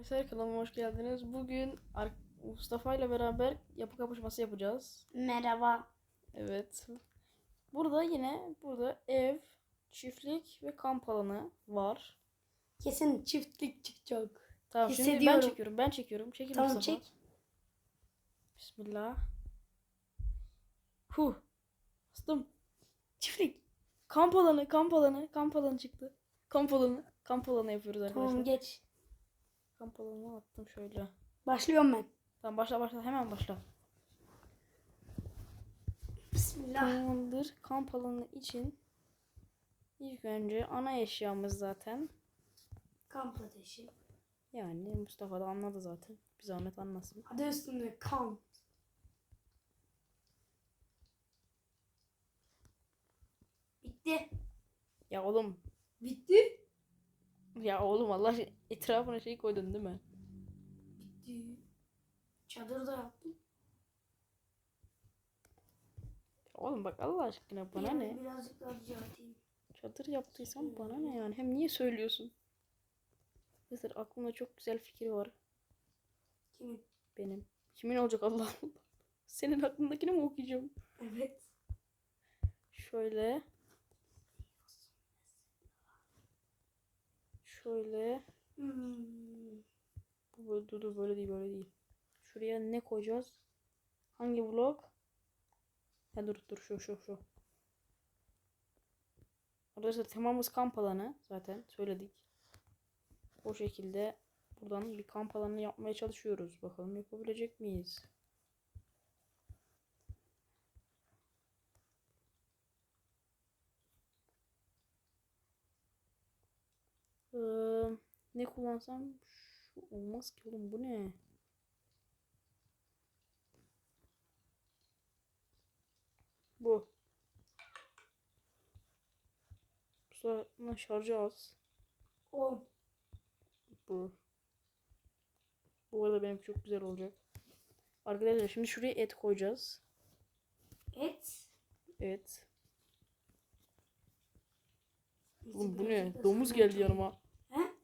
Arkadaşlar kanalıma hoş geldiniz. Bugün Mustafa ile beraber yapı kapışması yapacağız. Merhaba. Evet. Burada yine burada ev, çiftlik ve kamp alanı var. Kesin çiftlik çıkacak. Tamam şimdi ben çekiyorum. Ben çekiyorum. Çekil Tamam Mustafa. çek. Bismillah. Huh. Bastım. Çiftlik. Kamp alanı, kamp alanı, kamp alanı çıktı. Kamp alanı, kamp alanı yapıyoruz arkadaşlar. Tamam geç. Kamp alanına attım şöyle. Başlıyorum ben. Tamam başla başla hemen başla. Bismillah. Tamamdır. Kamp alanı için ilk önce ana eşyamız zaten. Kamp ateşi. Yani Mustafa da anladı zaten. Bir zahmet anlasın. Adı üstünde kamp. Bitti. Ya oğlum. Bitti. Ya oğlum Allah aşkına etrafına şey koydun değil mi? Bitti. Çadır da yaptım. Ya oğlum bak Allah aşkına bana Yani ne? Birazcık daha düzelteyim. Çadır yaptıysan bana ne yani? Hem niye söylüyorsun? Mesela aklımda çok güzel fikir var Kimin? benim. Kimin olacak Allah Allah. Senin aklındakini mi okuyacağım? Evet. Şöyle. Şöyle. Bu böyle, dur, dur, böyle değil böyle değil. Şuraya ne koyacağız? Hangi blok? Ha dur dur şu şu şu. Arkadaşlar temamız kamp alanı zaten söyledik. O şekilde buradan bir kamp alanı yapmaya çalışıyoruz. Bakalım yapabilecek miyiz? Ee, ne kullansam şu olmaz ki oğlum bu ne? Bu. Sonra şarjı az. O. Bu. Bu arada benim çok güzel olacak. Arkadaşlar şimdi şuraya et koyacağız. Et. Et. Eti Oğlum bu ne? Domuz geldi yanıma.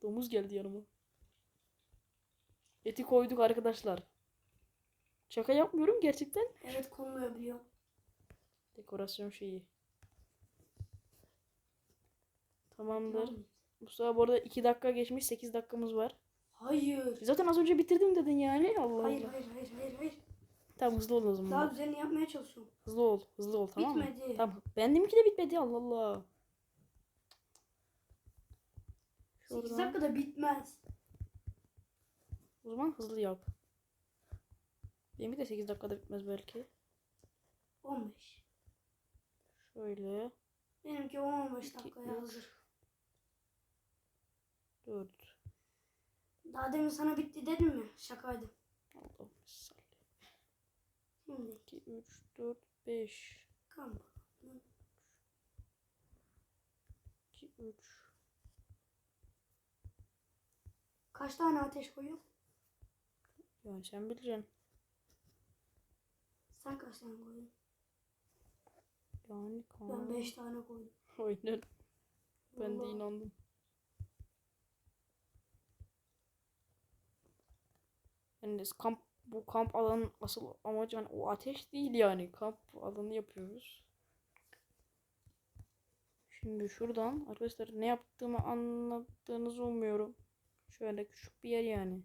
Domuz geldi yanıma. Eti koyduk arkadaşlar. Şaka yapmıyorum gerçekten. Evet konuluyor biliyor. Dekorasyon şeyi. Tamamdır. Tamam. Mustafa bu arada 2 dakika geçmiş 8 dakikamız var. Hayır. Zaten az önce bitirdim dedin yani. Allah Hayır Allah. hayır hayır hayır hayır. Tamam hızlı ol o zaman. Daha güzelini yapmaya çalışıyorum. Hızlı ol. Hızlı ol tamam mı? Bitmedi. Tamam. Benimki de bitmedi Allah Allah. 8 Şuradan. dakikada bitmez. O zaman hızlı yap. Benimki de 8 dakikada bitmez belki. 15. Şöyle. Benimki 15 İki, dakikaya üç. hazır. 4. Daha demin sana bitti dedim mi? Şakaydı. Allah'ım salli. Şimdi 2, 3, 4, 5. kamp. 2, 3. Kaç tane ateş koyuyor? Yani sen bileceksin. Sen kaç tane koyuyorsun? Yani Ben kan. 5 tane koydum. Aynen. Ben de Vallahi. inandım. Yani kamp bu kamp alanın asıl amacı hani o ateş değil yani kamp alanı yapıyoruz. Şimdi şuradan arkadaşlar ne yaptığımı anladığınızı umuyorum. Şöyle küçük bir yer yani.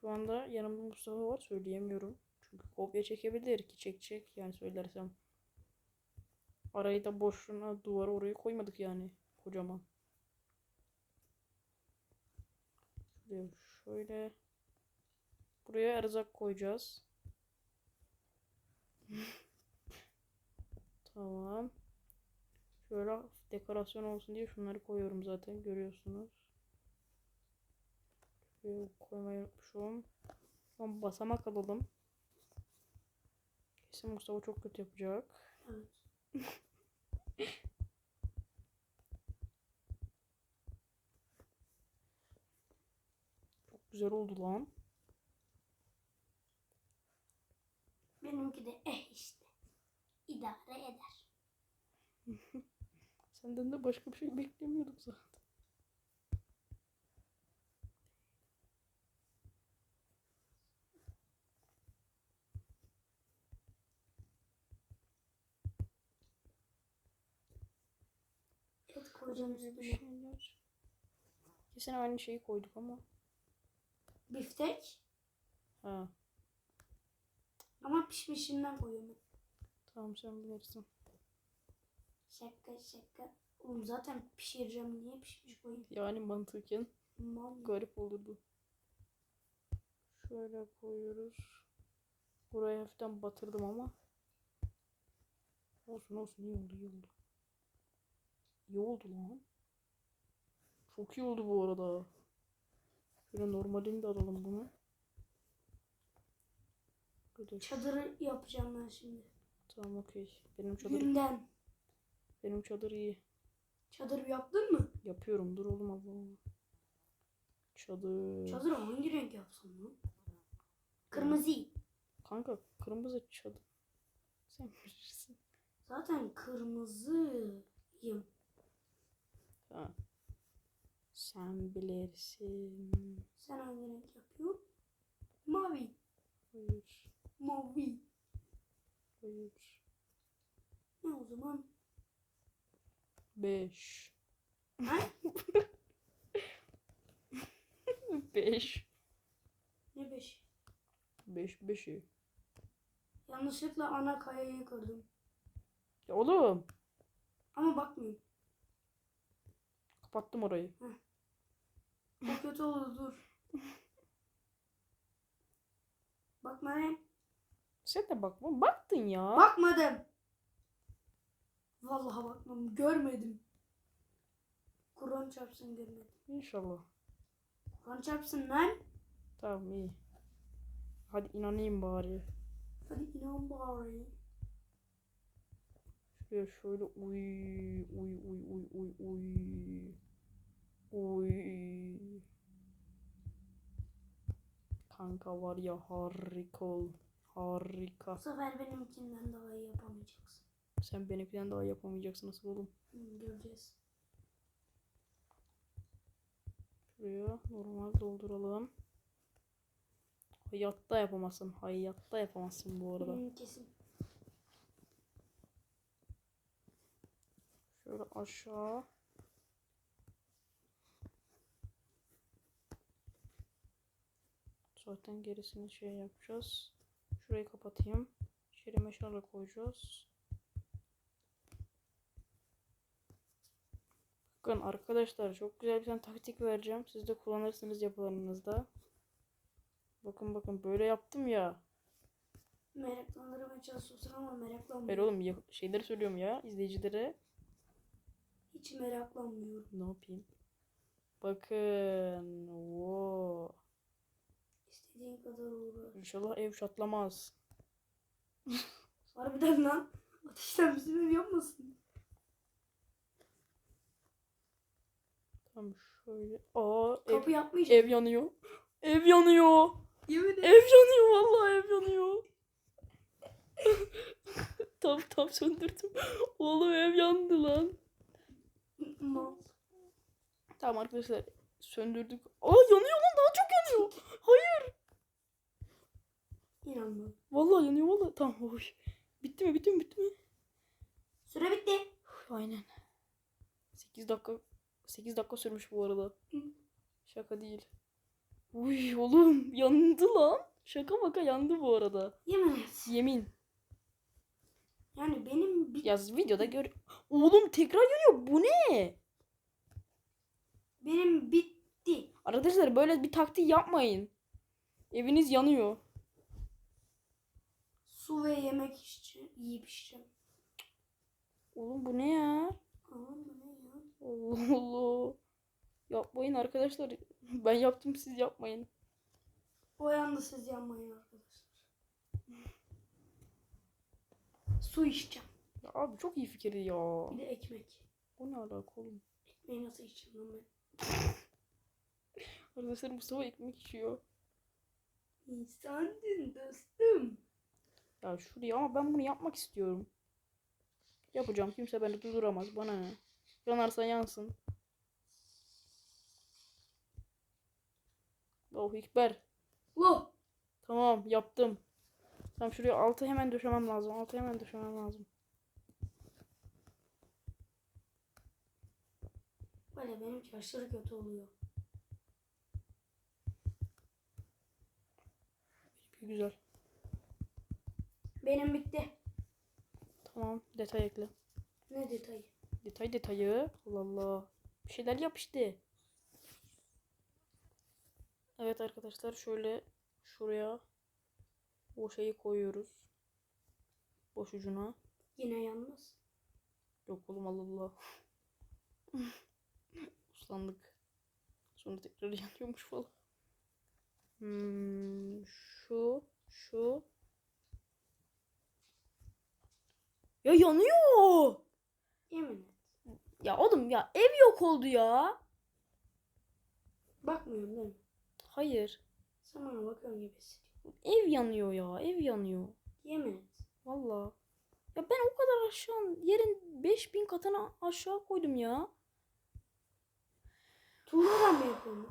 Şu anda yanımda Mustafa var söyleyemiyorum. Çünkü kopya çekebilir ki çekecek yani söylersem. Arayı da boşluğuna duvara oraya koymadık yani. Kocaman. Şuraya şöyle. Buraya erzak koyacağız. tamam. Şöyle dekorasyon olsun diye şunları koyuyorum zaten görüyorsunuz. Şuraya koymayı unutmuşum. Son basamak alalım. Kesin Mustafa çok kötü yapacak. Evet. Çok güzel oldu lan. Benimki de eh işte. İdare eder. Senden de başka bir şey beklemiyordum zaten. Et koyacağımız bir şeyler. Kesin aynı şeyi koyduk ama. Biftek. Ha. Ama pişmişinden koyuyorum. Tamam sen bilirsin. Şaka şaka. Oğlum zaten pişireceğim. Niye pişmiş koyayım? Yani mantıken Mal. garip olurdu. Şöyle koyuyoruz. Burayı hafiften batırdım ama. Olsun olsun iyi oldu iyi oldu. İyi oldu lan. Çok iyi oldu bu arada. Şöyle normalini de alalım bunu. Çadırı yapacağım ben şimdi. Tamam okey. Benim çadır Günden. Benim çadır iyi. Çadır yaptın mı? Yapıyorum. Dur oğlum Allah. Çadır. Çadırı hangi renk yapsam lan? Kırmızı. Kanka kırmızı çadır. Sen bilirsin. Zaten kırmızıyım. Ha. Sen bilirsin. Sen hangi renk yapıyorsun? Mavi. Hayır. Mavi. Hayır. Ne o zaman? Beş. Beş. Ne beş? Beş beşi. Yanlışlıkla ana kayayı kırdım. Ya oğlum. Ama bakmıyorum. Kapattım orayı. O kötü oldu dur. Bakma ne? Sen de bakma. Baktın ya. Bakmadım. Vallahi bakmam. Görmedim. Kur'an çarpsın görmedim. İnşallah. Kur'an çarpsın lan. Tamam iyi. Hadi inanayım bari. Hadi inan bari. Şuraya şöyle uy uy uy uy uy uy. Uy. Kanka var ya harika ol. Harika. Bu sefer benimkinden daha iyi yapamayacaksın. Sen benimkinden daha yapamayacaksın nasıl oğlum? Göreceğiz. Şuraya normal dolduralım. Hayatta yapamazsın. Hayatta yapamazsın bu arada. Hı, kesin. Şöyle aşağı. Zaten gerisini şey yapacağız. Şurayı kapatayım. İçeri meşale koyacağız. Bakın arkadaşlar çok güzel bir tane taktik vereceğim. Siz de kullanırsınız yapılarınızda. Bakın bakın böyle yaptım ya. Meraklandırmaya çalışıyorsun ama Hayır meraklanmıyorum. oğlum ya- şeyleri söylüyorum ya izleyicilere. Hiç meraklanmıyorum. Ne yapayım? Bakın. Wow. İstediğin kadar uğraş. İnşallah ev çatlamaz. Harbiden lan. Ateşten bizim ev yanmasın. Tamam şöyle. Aa ev, Kapı yapmayacağım. ev yanıyor. Ev yanıyor. Yemin ederim. Ev yanıyor vallahi ev yanıyor. tam tam söndürdüm. Oğlum ev yandı lan. Mal. Tamam arkadaşlar söndürdük. Aa yanıyor lan daha çok yanıyor. Hayır. İnanmıyorum. Vallahi yanıyor vallahi. Tamam hoş. Bitti mi bitti mi bitti mi? Süre bitti. Aynen. 8 dakika 8 dakika sürmüş bu arada. Şaka değil. Uy oğlum yandı lan. Şaka maka yandı bu arada. Yemin et. Yemin. Yani benim bir, Yaz videoda gör. Oğlum tekrar yanıyor. Bu ne? benim bitti. Arkadaşlar böyle bir taktik yapmayın. Eviniz yanıyor. Su ve yemek içeceğim. Yiyip içeceğim. Oğlum bu ne ya? Ya? Allah Allah. Yapmayın arkadaşlar. Ben yaptım siz yapmayın. O yanda siz yanmayın arkadaşlar. Su içeceğim. Ya abi çok iyi fikir ya. Bir de ekmek. Bu ne alaka oğlum? Ekmeği nasıl içeceğim lan ben? Arkadaşlar Mustafa ekmek içiyor. İnsandın dostum. Ya şuraya ama ben bunu yapmak istiyorum. Yapacağım. Kimse beni durduramaz. Bana ne? Yanarsa yansın. Oh İkber. Oh! Tamam yaptım. Tamam şuraya altı hemen döşemem lazım. Altı hemen döşemem lazım. Böyle benimki aşırı kötü oluyor. Güzel. Benim bitti. Tamam detay ekle. Ne detayı? Detay detayı. Allah Allah. Bir şeyler yap işte. Evet arkadaşlar şöyle şuraya o şeyi koyuyoruz. Boş ucuna. Yine yalnız. Yok oğlum Allah Allah. Uslandık. Sonra tekrar yanıyormuş falan. Hmm, şu, şu. Ya yanıyor. Yemin et. Ya oğlum ya ev yok oldu ya. Bakmıyorum değil mi? Hayır. Sen bana bakıyorsun gibi hissediyorum. Ev yanıyor ya. Ev yanıyor. Yemin et. Valla. Ya ben o kadar aşağı yerin 5000 katına aşağı koydum ya. Tuğladan mı yapıyorsun?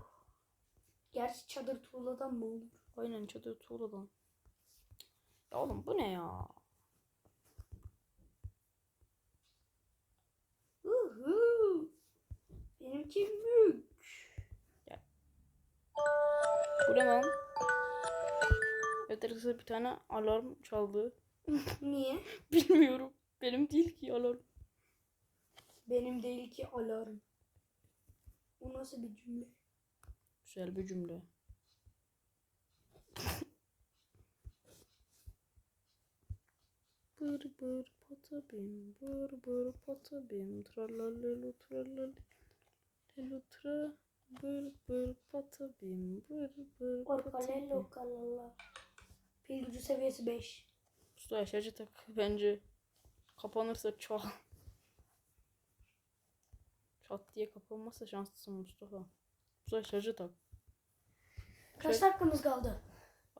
Gerçi çadır tuğladan mı olur? Aynen çadır tuğladan. Ya oğlum bu ne ya? Benimki. Bu ne lan? Evet arkadaşlar bir tane alarm çaldı. Niye? Bilmiyorum. Benim değil ki alarm. Benim değil ki alarm. Bu nasıl bir cümle? Güzel bir cümle. Bır bır patabim, bır bır patabim, tralalelo tralali, lelo tra, bır bır patabim, bır bır patabim. Orkalello kalala. Pil gücü seviyesi 5. Usta yaşacı tak bence. Kapanırsa çal. Çat diye kapanmazsa şanslısın Mustafa. Usta yaşacı tak. Kaç Şöyle- dakikamız kaldı?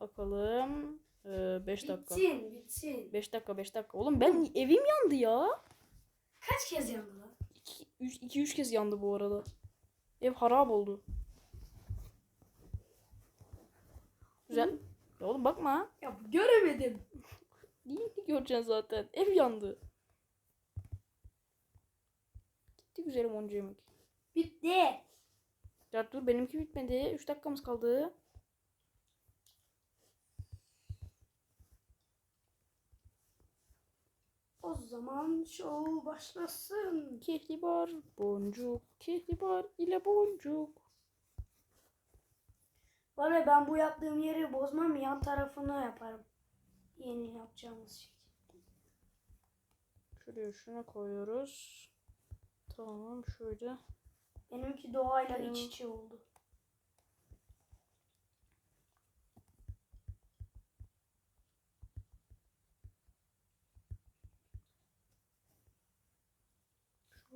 Bakalım. 5 dakika. Bitsin, bitsin. 5 dakika 5 dakika. Oğlum ben evim yandı ya. Kaç kez yandı lan? 2 3 kez yandı bu arada. Ev harap oldu. Güzel. Ya oğlum bakma. Ya göremedim. Niye göreceksin zaten? Ev yandı. Gitti güzelim onca yemek. Bitti. Ya dur benimki bitmedi. 3 dakikamız kaldı. O zaman show başlasın. Kehribar, boncuk, kehribar ile boncuk. Var ya ben bu yaptığım yeri bozmam yan tarafını yaparım. Yeni yapacağımız şey. Şuraya şuna koyuyoruz. Tamam şöyle. Benimki doğayla Benim- iç içe oldu.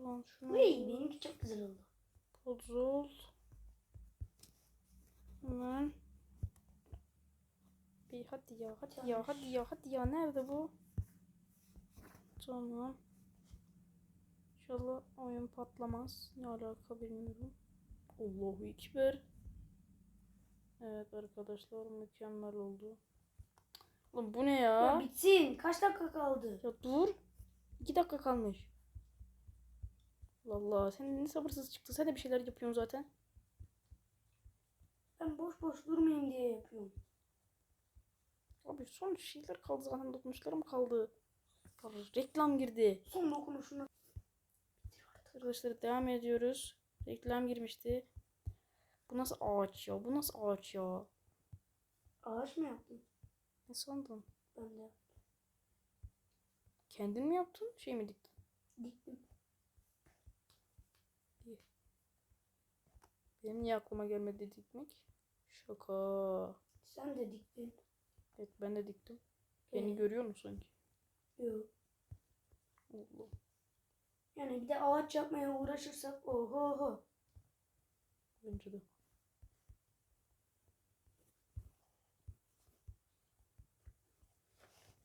Şuradan şuna. Uy, benimki çok güzel oldu. Bozul. Hemen. Bir hadi ya hadi ya hadi ya hadi ya nerede bu? Tamam. İnşallah oyun patlamaz. Ne alaka bilmiyorum. Allahu Ekber. Evet arkadaşlar mükemmel oldu. Oğlum bu ne ya? Ya bitsin. Kaç dakika kaldı? Ya dur. İki dakika kalmış. Allah Allah. Sen ne sabırsız çıktı. Sen de bir şeyler yapıyorsun zaten. Ben boş boş durmayayım diye yapıyorum. Abi son şeyler kaldı zaten. Dokunuşlarım kaldı. Reklam girdi. Son dokunuşunu. Arkadaşlar devam ediyoruz. Reklam girmişti. Bu nasıl ağaç ya? Bu nasıl ağaç ya? Ağaç mı yaptın? Ne sandın? Ben de Kendin mi yaptın? Şey mi diktin? diktim. Benim niye aklıma gelmedi dikmek? Şaka. Sen de diktin. Evet ben de diktim. Beni Ee, görüyor musun sanki? Yok. Allah. Yani bir de ağaç yapmaya uğraşırsak oho ho. Bence de.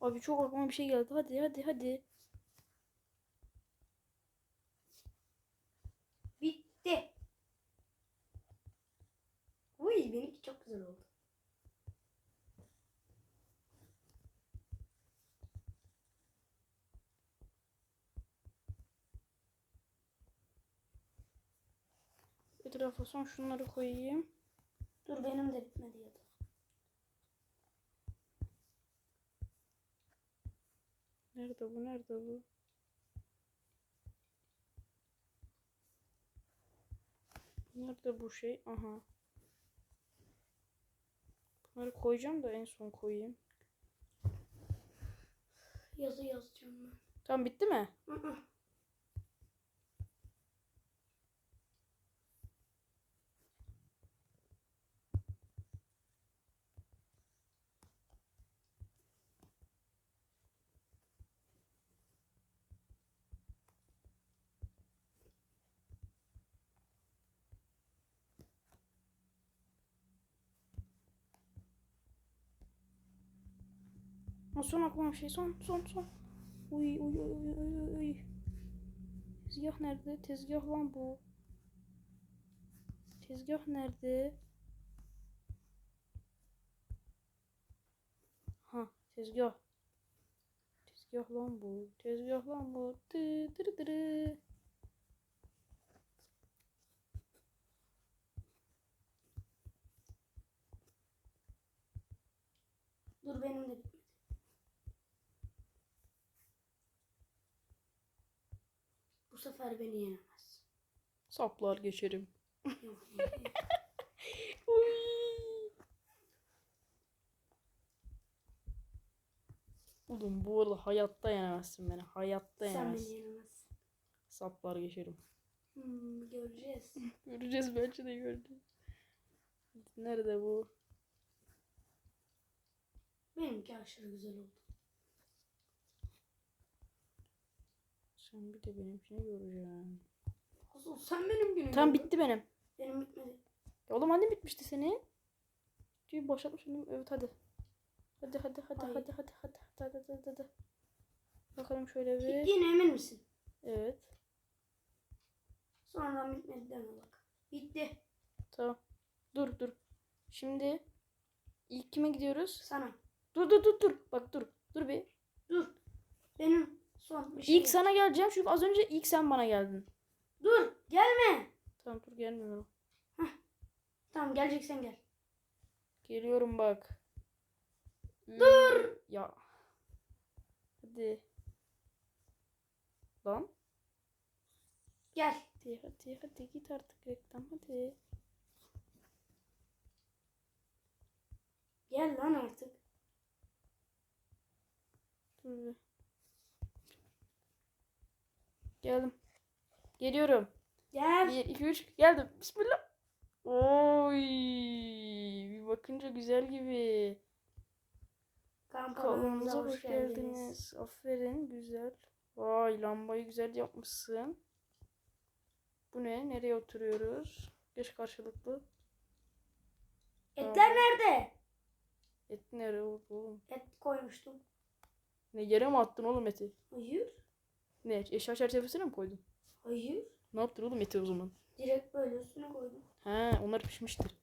Abi çok aklıma bir şey geldi. Hadi hadi hadi. Bitti. Uy benimki çok güzel oldu. etrafa son şunları koyayım. Dur benim de bitmedi ya da. Nerede bu? Nerede bu? Nerede bu şey? Aha. Bunları koyacağım da en son koyayım. Yazı yazacağım ben. Tamam bitti mi? Hı hı. Ha, son aklıma şey. Son son son. Uy uy uy uy uy. Tezgah nerede? Tezgah lan bu. Tezgah nerede? Ha tezgah. Tezgah lan bu. Tezgah lan bu. Dı dırı dırı. Dur benim de bitmedi. Bu sefer beni yenemez. Saplar geçerim. Oğlum bu arada hayatta yenemezsin beni. Hayatta Sen beni yenemezsin. yenemezsin. Saplar geçerim. Hmm, göreceğiz. Göreceğiz bence de göreceğiz. Nerede bu? Benimki aşırı güzel oldu. Sen bir de benimkini göreceksin. Asıl sen benim günüm. Tamam bitti benim. Benim bitmedi. Ya oğlum hani bitmişti? Videoyu başlatmışsın değil mi? Evet hadi. Hadi hadi hadi Hayır. hadi hadi hadi hadi hadi hadi hadi. Bakalım şöyle bir. Bittiğine emin misin? Evet. Sonradan bitmedi deme bak. Bitti. Tamam. Dur dur. Şimdi ilk kime gidiyoruz? Sana. Dur dur dur dur. Bak dur. Dur bir. Dur. Benim son bir şey. İlk sana geleceğim çünkü az önce ilk sen bana geldin. Dur. Gelme. Tamam dur gelmiyorum. Tamam geleceksen gel. Geliyorum bak. Dur. Ya. Hadi. Lan. Gel. Hadi hadi hadi git artık reklam hadi. Gel lan artık. Dur. Geldim. Geliyorum. Gel. 1 2 3 geldim. Bismillah. Oy! Bir bakınca güzel gibi. Kamp alanımıza hoş geldiniz. Aferin güzel. Vay lambayı güzel yapmışsın. Bu ne? Nereye oturuyoruz? Geç karşılıklı. Etler nerede? Et nereye oldu oğlum? Et koymuştum. Ne yere mi attın oğlum eti? Hayır. Ne eşya çerçevesine mi koydun? Hayır. Ne yaptın oğlum eti o zaman? Direkt böyle üstüne koydum. He onlar pişmiştir.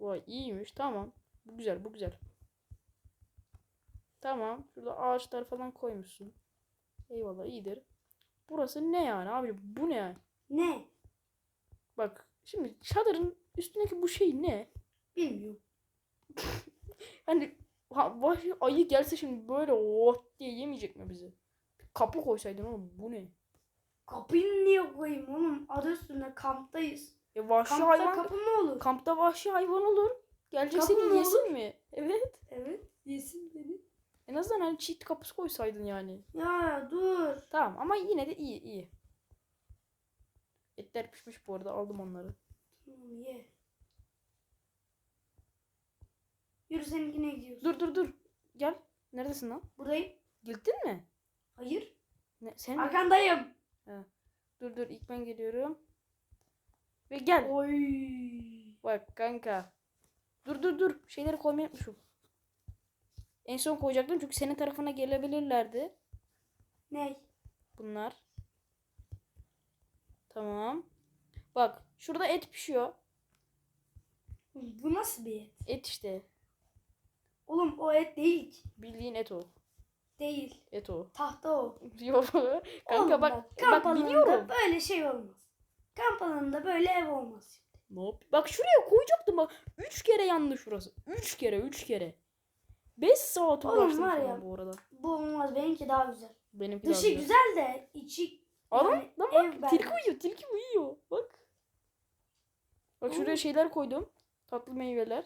Vay iyiymiş tamam. Bu güzel bu güzel. Tamam. Şurada ağaçlar falan koymuşsun. Eyvallah iyidir. Burası ne yani abi bu ne yani? Ne? Bak şimdi çadırın üstündeki bu şey ne? Bilmiyorum. Hani ha, vahşi ayı gelse şimdi böyle oh diye yemeyecek mi bizi? Kapı koysaydın oğlum bu ne? Kapıyı niye koyayım oğlum? Adı üstünde kamptayız. Ya vahşi Kampta hayvan kapı mı olur? kampta vahşi hayvan olur. Gelecek Kapı seni mı yesin mi? Evet. Evet. Yesin beni. En azından hani çift kapısı koysaydın yani. Ya dur. Tamam ama yine de iyi iyi. Etler pişmiş bu arada aldım onları. Tamam ye. Yürü seninkine gidiyoruz. Dur dur dur. Gel. Neredesin lan? Buradayım. Gittin mi? Hayır. Ne, sen Arkandayım. Dur dur ilk ben geliyorum. Ve gel. Oy. Bak kanka. Dur dur dur. Şeyleri koymayı unutmuşum. En son koyacaktım çünkü senin tarafına gelebilirlerdi. Ne? Bunlar. Tamam. Bak şurada et pişiyor. Bu nasıl bir et? Et işte. Oğlum o et değil. ki. Bildiğin et o. Değil. Et o. Tahta o. Yok. Kanka Oğlum bak kamp bak alanında biliyorum. Böyle şey olmaz. Kamp alanında böyle ev olmaz. Ne yap? Bak şuraya koyacaktım bak. Üç kere yandı şurası. Üç kere, üç kere. Beş saat Oğlum uğraştım var şu an ya. bu arada. Bu olmaz. Benimki daha güzel. Benimki daha Dışı güzel. güzel de içi Adam, yani lan ev bak tilki berbat. uyuyor, tilki uyuyor. Bak. Bak şuraya şeyler koydum. Tatlı meyveler.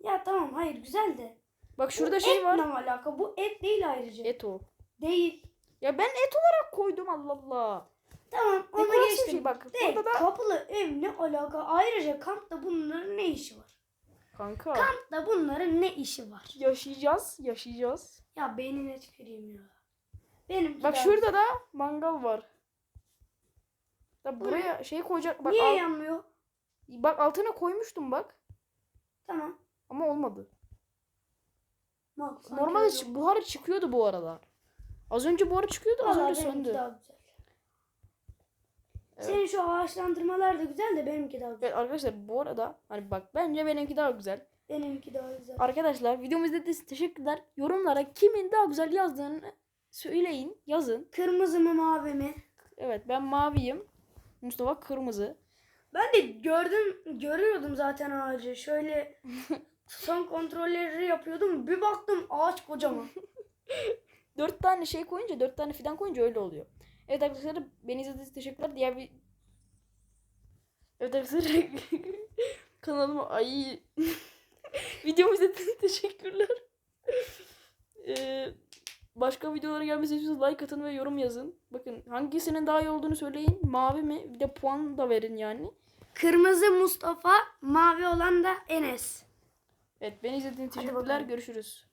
Ya tamam hayır güzel de. Bak şurada Bu şey var. ne alaka? Bu et değil ayrıca. Et o. Değil. Ya ben et olarak koydum Allah Allah. Tamam onu Dekorasyon geçtim. şey bak. Değil. Burada da Kapılı ev ne alaka? Ayrıca kampta bunların ne işi var? kanka Kampta bunların ne işi var? yaşayacağız, yaşayacağız. Ya beynine tüküreyim ya. Benim Bak şurada da mangal var. Da buraya şey koyacak bak Niye al- yanmıyor? bak altına koymuştum bak Tamam. ama olmadı. Sanki Normalde öyle ç- buharı çıkıyordu bu arada. Az önce buharı çıkıyordu az Vallahi önce söndü. daha güzel. Evet. Senin şu ağaçlandırmalar da güzel de benimki daha güzel. Evet arkadaşlar bu arada hani bak bence benimki daha güzel. Benimki daha güzel. Arkadaşlar videomu izlediğiniz için teşekkürler. Yorumlara kimin daha güzel yazdığını söyleyin, yazın. Kırmızı mı mavi mi? Evet ben maviyim. Mustafa kırmızı. Ben de gördüm, görüyordum zaten ağacı. Şöyle son kontrolleri yapıyordum. Bir baktım ağaç kocaman. Dört tane şey koyunca, dört tane fidan koyunca öyle oluyor. Evet arkadaşlar beni izlediğiniz için teşekkürler. Diğer bir... Evet arkadaşlar kanalıma ay videomu izlediğiniz için teşekkürler. Ee, başka videolara gelmesi istiyorsanız like atın ve yorum yazın. Bakın hangisinin daha iyi olduğunu söyleyin. Mavi mi? Bir de puan da verin yani. Kırmızı Mustafa, mavi olan da Enes. Evet beni izlediğiniz için teşekkürler. Görüşürüz.